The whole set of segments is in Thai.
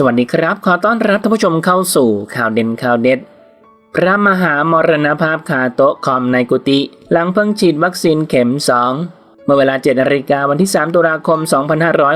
สวัสดีครับ ขอต้อนรับท่านผู้ชมเข้าสู่ข่าวเด่นข่าวเด็ด พระมหามรณภาพคาโตะคอมในกุฏิหลังเพิ่งฉีดวัคซีนเข็ม2เมื่อเวลา7นาฬิกาวันที่ 3 ตุลาคม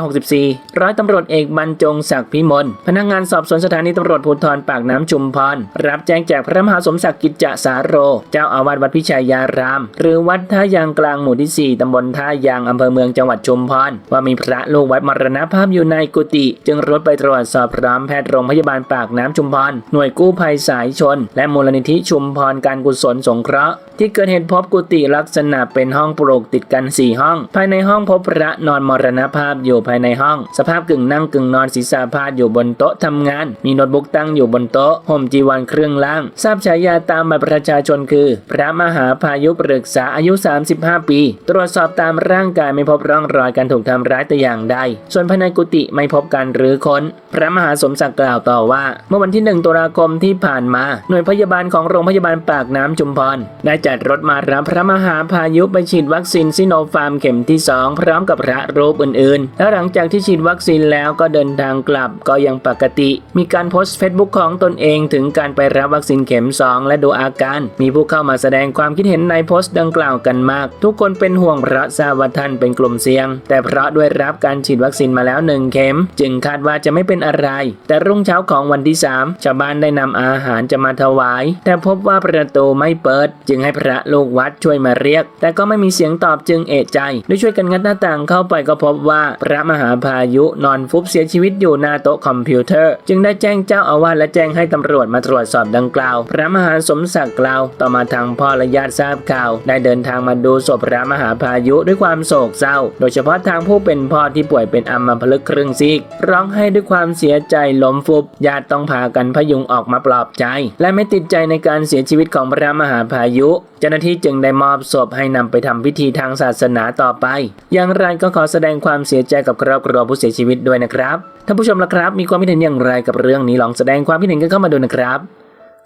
2564 ร้อยตำรวจเอกบรรจงศักดิ์พิมล พนักงานสอบสวนสถานีตำรวจภูธรปากน้ำชุมพร รับแจ้งจากพระมหาสมศักดิ์กิจจสาโร เจ้าอาวาสวัดพิชัยยาราม หรือวัดท่ายางกลางหมู่ที่ 4 ตำบลท่ายางอำเภอเมืองจังหวัดชุมพร ว่ามีพระลูกวัดมรณภาพอยู่ในกุฏิ จึงรถไปตรวจสอบพร้อมแพทย์โรงพยาบาลปากน้ำชุมพร หน่วยกู้ภัยสายชน และมูลนิธิชุมพรการกุศลสงเคราะห์ ที่เกิดเหตุพบกุฏิลักษณะเป็นห้องปลูกติดกัน4ห้องภายในห้องพบพระนอนมรณภาพอยู่ภายในห้อง สภาพกึ่งนั่งกึ่งนอนศีรษะพาดอยู่บนโต๊ะทำงาน มีโน้ตบุ๊กตั้งอยู่บนโต๊ะห่มจีวรเครื่องล่าง ทราบฉายาตามบัตรประชาชนคือ พระมหาพายุปรึกษาอายุ 35 ปี ตรวจสอบตามร่างกายไม่พบร่องรอยการถูกทำร้ายแต่อย่างใด ส่วนภายในกุฏิไม่พบการรื้อค้น พระมหาสมศักดิ์กล่าวต่อว่า เมื่อวันที่ 1ตุลาคมที่ผ่านมา หน่วยพยาบาลของโรงพยาบาลปากน้ำจุมพรได้จัดรถมารับพระมหาพายุไปฉีดวัคซีนซิโนฟาร์มเข็มที่ 2 พร้อมกับพระรูปอื่นๆ แล้วหลังจากที่ฉีดวัคซีนแล้วก็เดินทางกลับก็ยังปกติ มีการโพสต์เฟซบุ๊กของตนเองถึงการไปรับวัคซีนเข็ม 2 และดูอาการ มีผู้เข้ามาแสดงความคิดเห็นในโพสต์ดังกล่าวกันมาก ทุกคนเป็นห่วงพระทราบว่าท่านเป็นกลุ่มเสี่ยง แต่เพราะด้วยรับการฉีดวัคซีนมาแล้วหนึ่งเข็ม จึงคาดว่าจะไม่เป็นอะไร แต่รุ่งเช้าของวันที่ 3 ชาวบ้านได้นำอาหารจะมาถวาย แต่พบว่าประตูไม่เปิด จึงให้พระลูกวัดช่วยมาเรียก แต่ก็ไม่มีเสียงตอบจึงเอะใจด้วยช่วยกันงัดหน้าต่างเข้าไปก็พบว่าพระมหาพายุนอนฟุบเสียชีวิตอยู่หน้าโต๊ะคอมพิวเตอร์ จึงได้แจ้งเจ้าอาวาสและแจ้งให้ตำรวจมาตรวจสอบดังกล่าว พระมหาสมศักดิ์กล่าว ต่อมาทางพ่อและญาติทราบข่าว ได้เดินทางมาดูศพพระมหาพายุด้วยความโศกเศร้า โดยเฉพาะทางผู้เป็นพ่อที่ป่วยเป็นอัมพฤกษ์ครึ่งซีก ร้องไห้ด้วยความเสียใจล้มฟุบญาติต้องพากันพยุงออกมาปลอบใจ และไม่ติดใจในการเสียชีวิตของพระมหาพายุ เจ้าหน้าที่จึงได้มอบศพให้นำไปทำพิธีทางศาสนาต่อไป อย่างไรก็ขอแสดงความเสียใจกับครอบครัวผู้เสียชีวิตด้วยนะครับท่านผู้ชมละครับ มีความคิดเห็นอย่างไรกับเรื่องนี้ลองแสดงความคิดเห็นกันเข้ามาดูนะครับ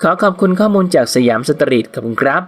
ขอขอบคุณข้อมูลจากสยามสตรีทขอบคุณครับ